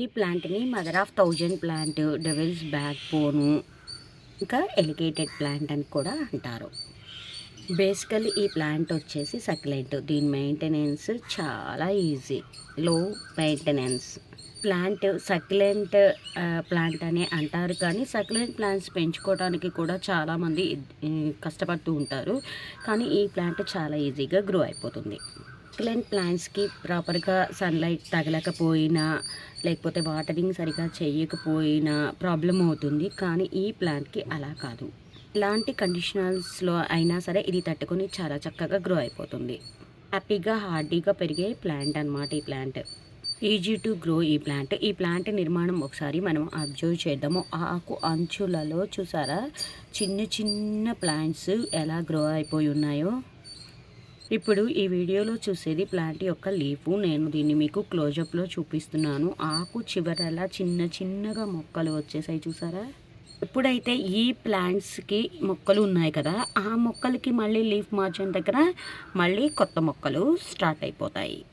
ఈ ప్లాంట్ని mother of thousand plant devil's backbone ఇంకా ఎలిగేటెడ్ ప్లాంట్ అని కూడా అంటారు. బేసికల్లీ ఈ ప్లాంట్ వచ్చేసి సక్లెంట్. దీని మెయింటెనెన్స్ చాలా ఈజీ. లో మెయింటెనెన్స్. ప్లాంట్ సక్లెంట్ ప్లాంట్ అని అంటారు కానీ సక్లెంట్ ప్లాంట్స్ పెంచుకోవడానికి కూడా చాలామంది కష్టపడుతూ ఉంటారు. కానీ ఈ ప్లాంట్ చాలా ఈజీగా గ్రో అయిపోతుంది. సక్లెంట్ ప్లాంట్స్కి ప్రాపర్గా సన్లైట్ తగలకపోయినా లేకపోతే వాటరింగ్ సరిగా చేయకపోయినా ప్రాబ్లం అవుతుంది. కానీ ఈ ప్లాంట్కి అలా కాదు. ఇలాంటి కండిషనల్స్లో అయినా సరే ఇది తట్టుకొని చాలా చక్కగా గ్రో అయిపోతుంది. హ్యాపీగా హార్డీగా పెరిగే ప్లాంట్ అనమాట ఈ ప్లాంట్. ఈజీ టు గ్రో ఈ ప్లాంట్. ఈ ప్లాంట్ నిర్మాణం ఒకసారి మనం అబ్జర్వ్ చేద్దాము. ఆకు అంచులలో చూసారా? చిన్న చిన్న ప్లాంట్స్ ఎలా గ్రో అయిపోయి ఉన్నాయో? ఇప్పుడు ఈ వీడియోలో చూసేది ప్లాంట్ యొక్క లీఫ్. నేను దీన్ని మీకు క్లోజప్లో చూపిస్తున్నాను. ఆకు చివరలా చిన్న చిన్నగా మొక్కలు వచ్చేసాయి చూసారా? ఎప్పుడైతే ఈ ప్లాంట్స్కి మొక్కలు ఉన్నాయి కదా ఆ మొక్కలకి మళ్ళీ లీఫ్ మార్చిన దగ్గర మళ్ళీ కొత్త మొక్కలు స్టార్ట్ అయిపోతాయి.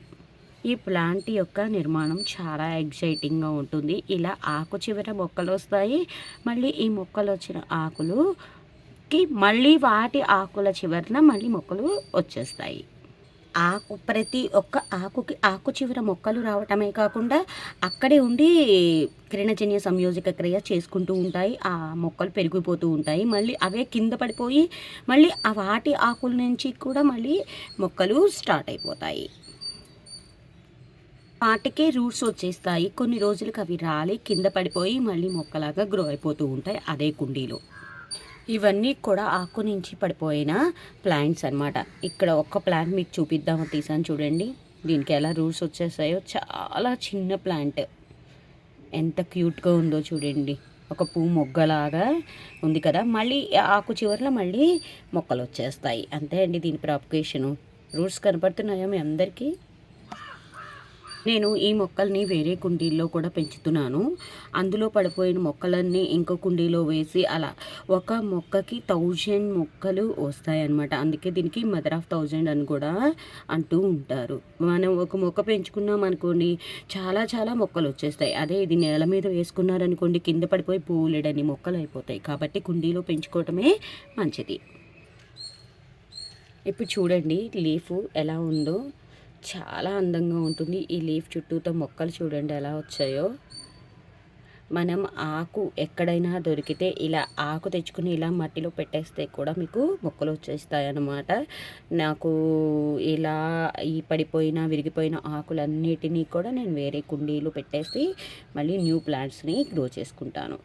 ఈ ప్లాంట్ యొక్క నిర్మాణం చాలా ఎగ్జైటింగ్గా ఉంటుంది. ఇలా ఆకు చివర మొక్కలు వస్తాయి. మళ్ళీ ఈ మొక్కలు వచ్చిన ఆకులు మొక్కి మళ్ళీ వాటి ఆకుల చివరన మళ్ళీ మొక్కలు వచ్చేస్తాయి. ఆకు ప్రతి ఒక్క ఆకుకి ఆకు చివర మొక్కలు రావటమే కాకుండా అక్కడే ఉండి కిరణజన్య సంయోజక క్రియ చేసుకుంటూ ఉంటాయి. ఆ మొక్కలు పెరిగిపోతూ ఉంటాయి. మళ్ళీ అవే కింద పడిపోయి మళ్ళీ ఆ వాటి ఆకుల నుంచి కూడా మళ్ళీ మొక్కలు స్టార్ట్ అయిపోతాయి. వాటికే రూట్స్ వచ్చేస్తాయి. కొన్ని రోజులకు అవి రాలి కింద పడిపోయి మళ్ళీ మొక్కలాగా గ్రో అయిపోతూ ఉంటాయి. అదే కుండీలో. ఇవన్నీ కూడా ఆకు నుంచి పడిపోయిన ప్లాంట్స్ అన్నమాట. ఇక్కడ ఒక్క ప్లాంట్ మీకు చూపిద్దామని తీసాను చూడండి. దీనికి ఎలా రూట్స్ వచ్చేసాయో. చాలా చిన్న ప్లాంట్. ఎంత క్యూట్గా ఉందో చూడండి. ఒక పువ్వు మొగ్గలాగా ఉంది కదా. మళ్ళీ ఆకు చివరిలో మళ్ళీ మొక్కలు వచ్చేస్తాయి. అంతే అండి దీని ప్రాపకేషను రూట్స్ కనపడుతున్నాయా మీ అందరికీ? నేను ఈ మొక్కల్ని వేరే కుండీల్లో కూడా పెంచుతున్నాను. అందులో పడిపోయిన మొక్కలన్నీ ఇంకో కుండీలో వేసి అలా ఒక మొక్కకి థౌజండ్ మొక్కలు వస్తాయన్నమాట. అందుకే దీనికి మదర్ ఆఫ్ థౌజండ్ అని కూడా అంటూ ఉంటారు. మనం ఒక మొక్క పెంచుకున్నాం అనుకోండి చాలా చాలా మొక్కలు వచ్చేస్తాయి. అదే ఇది నేల మీద వేసుకున్నారనుకోండి కింద పడిపోయి పూలేడని మొక్కలు అయిపోతాయి. కాబట్టి కుండీలో పెంచుకోవటమే మంచిది. ఇప్పుడు చూడండి లీఫ్ ఎలా ఉందో. చాలా అందంగా ఉంటుంది. ఈ లీఫ్ చుట్టూతో మొక్కలు చూడండి ఎలా వచ్చాయో. మనం ఆకు ఎక్కడైనా దొరికితే ఇలా ఆకు తెచ్చుకుని ఇలా మట్టిలో పెట్టేస్తే కూడా మీకు మొక్కలు వచ్చేస్తాయి అన్నమాట నాకు ఇలా ఈ పడిపోయిన విరిగిపోయిన ఆకులన్నిటినీ కూడా నేను వేరే కుండీలు పెట్టేసి మళ్ళీ న్యూ ప్లాంట్స్ని గ్రో చేసుకుంటాను.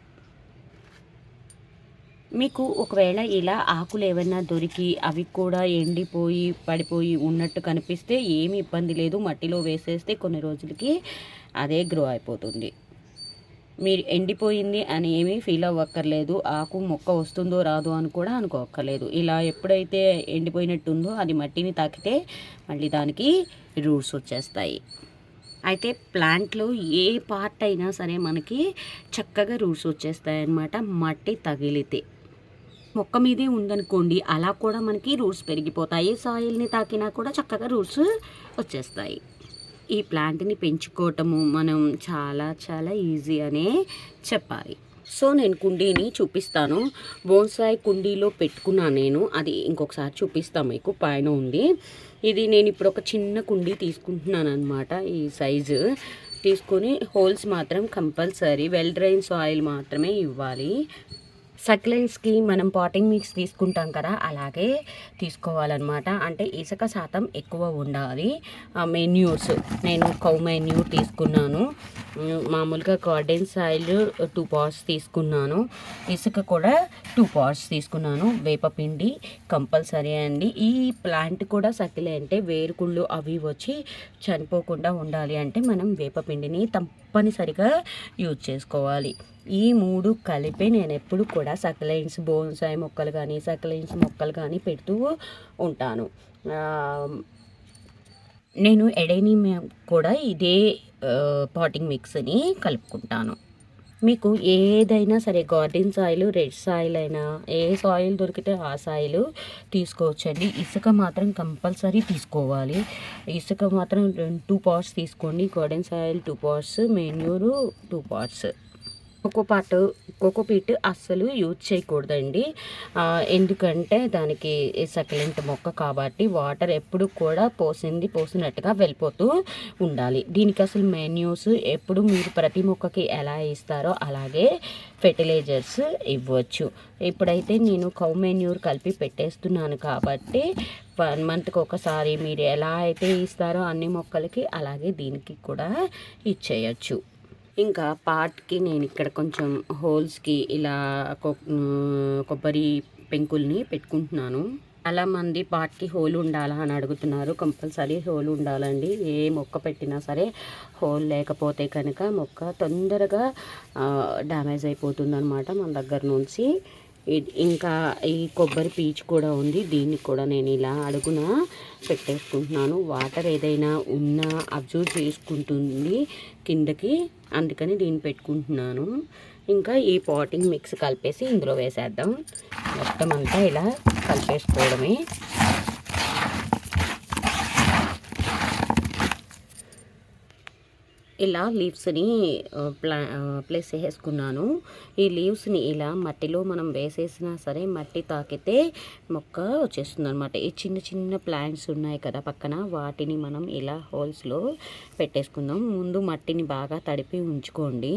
మీకు ఒకవేళ ఇలా ఆకులు ఏమైనా దొరికి అవి కూడా ఎండిపోయి పడిపోయి ఉన్నట్టు కనిపిస్తే ఏమి ఇబ్బంది లేదు. మట్టిలో వేసేస్తే కొన్ని రోజులకి అదే గ్రో అయిపోతుంది. మీరు ఎండిపోయింది అని ఏమీ ఫీల్ అవ్వక్కర్లేదు. ఆకు మొక్క వస్తుందో రాదో అని కూడా అనుకోక్కర్లేదు. ఇలా ఎప్పుడైతే ఎండిపోయినట్టుందో అది మట్టిని తాకితే మళ్ళీ దానికి రూట్స్ వచ్చేస్తాయి. అయితే ప్లాంట్లో ఏ పార్ట్ అయినా సరే మనకి చక్కగా రూట్స్ వచ్చేస్తాయి అన్నమాట మట్టి తగిలితే. మొక్క మీదే ఉందనుకోండి అలా కూడా మనకి రూట్స్ పెరిగిపోతాయి. సాయిల్ని తాకినా కూడా చక్కగా రూట్స్ వచ్చేస్తాయి. ఈ ప్లాంట్ని పెంచుకోవటము మనం చాలా చాలా ఈజీ అనే చెప్పాలి. సో నేను కుండీని చూపిస్తాను. బోన్సాయి కుండీలో పెట్టుకున్నాను నేను. అది ఇంకొకసారి చూపిస్తాను మీకు. పైన ఉంది. ఇది నేను ఇప్పుడు ఒక చిన్న కుండీ తీసుకుంటున్నాను అనమాట ఈ సైజు. తీసుకొని హోల్స్ మాత్రం కంపల్సరీ వెల్ డ్రైన్ సాయిల్ మాత్రమే ఇవ్వాలి. సక్లెంట్స్కి మనం పాటింగ్ మిక్స్ తీసుకుంటాం కదా అలాగే తీసుకోవాలన్నమాట. అంటే ఇసుక శాతం ఎక్కువ ఉండాలి. మెన్యూర్స్ నేను కౌ మెన్యూర్ తీసుకున్నాను. మామూలుగా గార్డెన్ సాయిల్ టూ పాట్స్ తీసుకున్నాను. ఇసుక కూడా టూ పాట్స్ తీసుకున్నాను. వేపపిండి కంపల్సరీ అండి. ఈ ప్లాంట్ కూడా సకిలే అంటే వేరుకుళ్ళు అవి వచ్చి చనిపోకుండా ఉండాలి అంటే మనం వేపపిండిని తప్పనిసరిగా యూజ్ చేసుకోవాలి. ఈ మూడు కలిపి నేను ఎప్పుడు కూడా సకలైన్స్ బోన్సాయి మొక్కలు కానీ సకలైన్స్ మొక్కలు కానీ పెడుతూ ఉంటాను. నేను ఎడైనియం కూడా ఇదే పాటింగ్ మిక్స్ని కలుపుకుంటాను. మీకు ఏదైనా సరే గార్డెన్ సాయిల్ రెడ్ సాయిల్ అయినా ఏ సాయిల్ దొరికితే ఆ సాయిల్ తీసుకోవచ్చండి. ఇసుక మాత్రం కంపల్సరీ తీసుకోవాలి. ఇసుక మాత్రం టూ పార్ట్స్ తీసుకోండి. Garden soil two parts manure two coco pot coco peat అస్సలు యూజ్ చేయకూడదండి. ఎందుకంటే దానికి సక్లెంట్ మొక్క కాబట్టి వాటర్ ఎప్పుడు కూడా పోసింది పోసినట్టుగా వెళ్ళిపోతూ ఉండాలి. దీనికి అసలు మెన్యూస్ ఎప్పుడు మీరు ప్రతి మొక్కకి ఎలా ఇస్తారో అలాగే ఫెర్టిలైజర్స్ ఇవ్వచ్చు. ఇప్పుడైతే నేను కౌ మెన్యూర్ కలిపి పెట్టేస్తున్నాను కాబట్టి వన్ మంత్కి ఒకసారి మీరు ఎలా అయితే ఇస్తారో అన్ని మొక్కలకి అలాగే దీనికి కూడా ఇచ్చేయచ్చు. ఇంకా పాట్కి నేను ఇక్కడ కొంచెం హోల్స్కి ఇలా కొ- కొబ్బరి పెంకుల్ని పెట్టుకుంటున్నాను. చాలామంది పాట్కి హోల్ ఉండాలా అని అడుగుతున్నారు. కంపల్సరీ హోల్ ఉండాలండి. ఏ మొక్క పెట్టినా సరే హోల్ లేకపోతే కనుక మొక్క తొందరగా డ్యామేజ్ అయిపోతుందనమాట మన దగ్గర నుంచి. ఇంకా ఈ కొబ్బరి పీచు కూడా ఉంది. దీన్ని కూడా నేను ఇలా అడుగున పెట్టేసుకుంటున్నాను. వాటర్ ఏదైనా ఉన్నా అబ్జర్వ్ చేసుకుంటుంది కిందకి. అందుకని దీన్ని పెట్టుకుంటున్నాను. ఇంకా ఈ పాటింగ్ మిక్స్ కలిపేసి ఇందులో వేసేద్దాం. మొత్తం అంతా ఇలా కలిపేసుకోవడమే. ఇలా లీవ్స్ని ప్లా ప్లేస్ చేసుకున్నాను ఈ లీవ్స్ని ఇలా మట్టిలో మనం వేసేసినా సరే మట్టి తాకితే మొక్క వచ్చేస్తుంది అనమాట ఈ చిన్న చిన్న ప్లాంట్స్ ఉన్నాయి కదా పక్కన వాటిని మనం ఇలా హోల్స్లో పెట్టేసుకుందాం. ముందు మట్టిని బాగా తడిపి ఉంచుకోండి.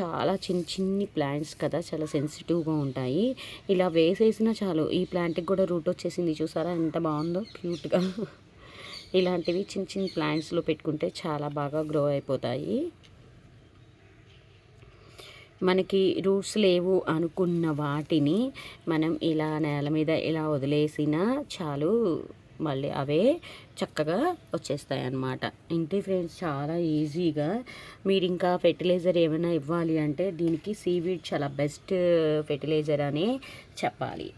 చాలా చిన్న చిన్ని ప్లాంట్స్ కదా చాలా సెన్సిటివ్గా ఉంటాయి. ఇలా వేసేసినా చాలు. ఈ ప్లాంట్కి కూడా రూట్ వచ్చేసింది చూసారా? ఎంత బాగుందో క్యూట్గా. ఇలాంటివి చిన్న చిన్న ప్లాంట్స్లో పెట్టుకుంటే చాలా బాగా గ్రో అయిపోతాయి. మనకి రూట్స్ లేవు అనుకున్న వాటిని మనం ఇలా నేల మీద ఇలా వదిలేసినా చాలు మళ్ళీ అవే చక్కగా వచ్చేస్తాయి అన్నమాట. ఇంటి ఫ్రెండ్స్ చాలా ఈజీగా మీరు ఇంకా ఫెర్టిలైజర్ ఏమైనా ఇవ్వాలి అంటే దీనికి సీవీడ్ చాలా బెస్ట్ ఫెర్టిలైజర్ అనే చెప్పాలి.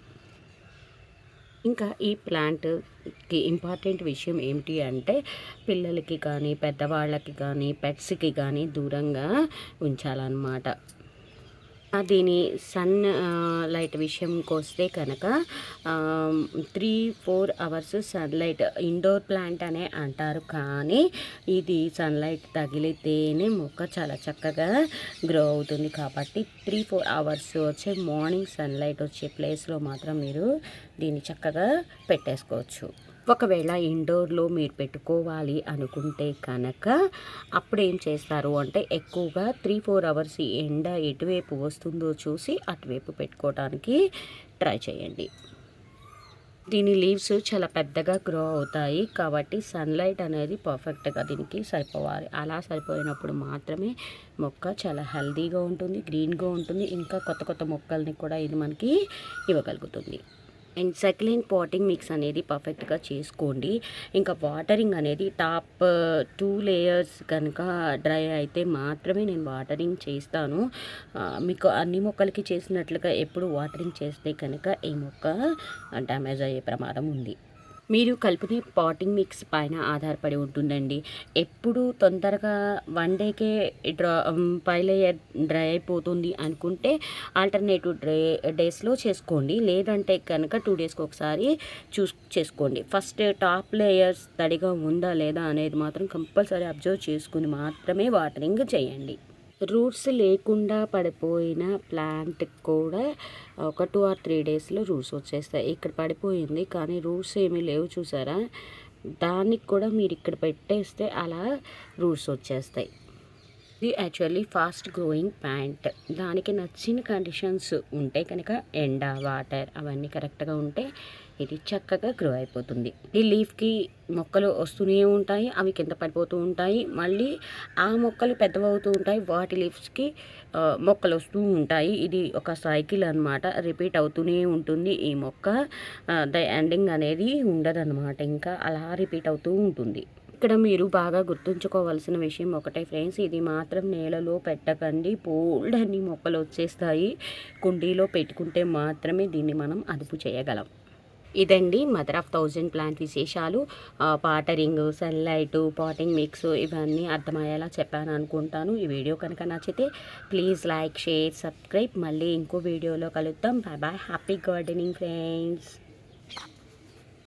ఇంకా ఈ ప్లాంట్కి ఇంపార్టెంట్ విషయం ఏమిటి అంటే పిల్లలకి కానీ పెద్దవాళ్ళకి కానీ పెట్స్కి కానీ దూరంగా ఉంచాలన్నమాట. దీని సన్ లైట్ విషయంకి వస్తే కనుక three four hours sunlight indoor plant అనే అంటారు. కానీ ఇది సన్లైట్ తగిలితేనే మొక్క చాలా చక్కగా గ్రో అవుతుంది. కాబట్టి త్రీ ఫోర్ అవర్స్ వచ్చే మార్నింగ్ సన్లైట్ వచ్చే ప్లేస్లో మాత్రం మీరు దీన్ని చక్కగా పెట్టేసుకోవచ్చు. ఒకవేళ ఇండోర్లో మీరు పెట్టుకోవాలి అనుకుంటే కనుక అప్పుడు ఏం చేస్తారు అంటే ఎక్కువగా త్రీ ఫోర్ అవర్స్ ఎండ ఎటువైపు వస్తుందో చూసి అటువైపు పెట్టుకోవడానికి ట్రై చేయండి. దీని లీవ్స్ చాలా పెద్దగా గ్రో అవుతాయి కాబట్టి సన్లైట్ అనేది పర్ఫెక్ట్గా దీనికి సరిపోవాలి. అలా సరిపోయినప్పుడు మాత్రమే మొక్క చాలా హెల్దీగా ఉంటుంది గ్రీన్గా ఉంటుంది ఇంకా కొత్త కొత్త మొక్కల్ని కూడా ఇది మనకి ఇవ్వగలుగుతుంది. అండ్ సెకండ్ పాటింగ్ మిక్స్ అనేది పర్ఫెక్ట్గా చేసుకోండి. ఇంకా వాటరింగ్ అనేది టాప్ టూ లేయర్స్ కనుక డ్రై అయితే మాత్రమే నేను వాటరింగ్ చేస్తాను. మీకు అన్ని మొక్కలకి చేసినట్లుగా ఎప్పుడు వాటరింగ్ చేస్తే కనుక ఈ మొక్క డ్యామేజ్ అయ్యే ప్రమాదం ఉంది. మీరు కలుపుకునే పాటింగ్ మిక్స్ పైన ఆధారపడి ఉంటుందండి. ఎప్పుడు తొందరగా వన్ డేకే డ్రా పై లేయర్ డ్రై అయిపోతుంది అనుకుంటే ఆల్టర్నేటివ్ డ్రై డేస్లో చేసుకోండి. లేదంటే కనుక టూ డేస్కి ఒకసారి చూస్ చేసుకోండి. ఫస్ట్ టాప్ లేయర్స్ తడిగా ఉందా లేదా అనేది మాత్రం కంపల్సరీ అబ్జర్వ్ చేసుకుని మాత్రమే వాటరింగ్ చేయండి. రూట్స్ లేకుండా పడిపోయిన ప్లాంట్ కూడా ఒక టూ ఆర్ త్రీ డేస్లో రూట్స్ వచ్చేస్తాయి. ఇక్కడ పడిపోయింది కానీ రూట్స్ ఏమీ లేవు చూసారా? దానికి కూడా మీరు ఇక్కడ పెట్టేస్తే అలా రూట్స్ వచ్చేస్తాయి. ఇది యాక్చువల్లీ ఫాస్ట్ గ్రోయింగ్ ప్యాంట్ దానికి నచ్చిన కండిషన్స్ ఉంటే కనుక ఎండ వాటర్ అవన్నీ కరెక్ట్గా ఉంటే ఇది చక్కగా గ్రో అయిపోతుంది. ఈ లీఫ్కి మొక్కలు వస్తూనే ఉంటాయి అవి కింద పడిపోతూ ఉంటాయి. మళ్ళీ ఆ మొక్కలు పెద్దవవుతూ ఉంటాయి వాటి లీవ్స్కి మొక్కలు వస్తూ ఉంటాయి. ఇది ఒక సైకిల్ అన్నమాట. రిపీట్ అవుతూనే ఉంటుంది. ఈ మొక్క ద ఎండింగ్ అనేది ఉండదన్నమాట. ఇంకా అలా రిపీట్ అవుతూ ఉంటుంది. ఇక్కడ మీరు బాగా గుర్తుంచుకోవాల్సిన విషయం ఒకటే ఫ్రెండ్స్ ఇది మాత్రం నేలలో పెట్టకండి. బోల్డ్ అన్ని మొక్కలు వచ్చేస్తాయి. కుండీలో పెట్టుకుంటే మాత్రమే దీన్ని మనం అదుపు చేయగలం. ఇదండి మదర్ ఆఫ్ థౌజండ్ ప్లాంట్ విశేషాలు. పాటరింగ్ సన్లైట్ పాటింగ్ మిక్స్ ఇవన్నీ అర్థమయ్యేలా చెప్పాను అనుకుంటాను. ఈ వీడియో కనుక నచ్చితే ప్లీజ్ లైక్ షేర్ సబ్స్క్రైబ్ మళ్ళీ ఇంకో వీడియోలో కలుద్దాం. Bye bye happy gardening friends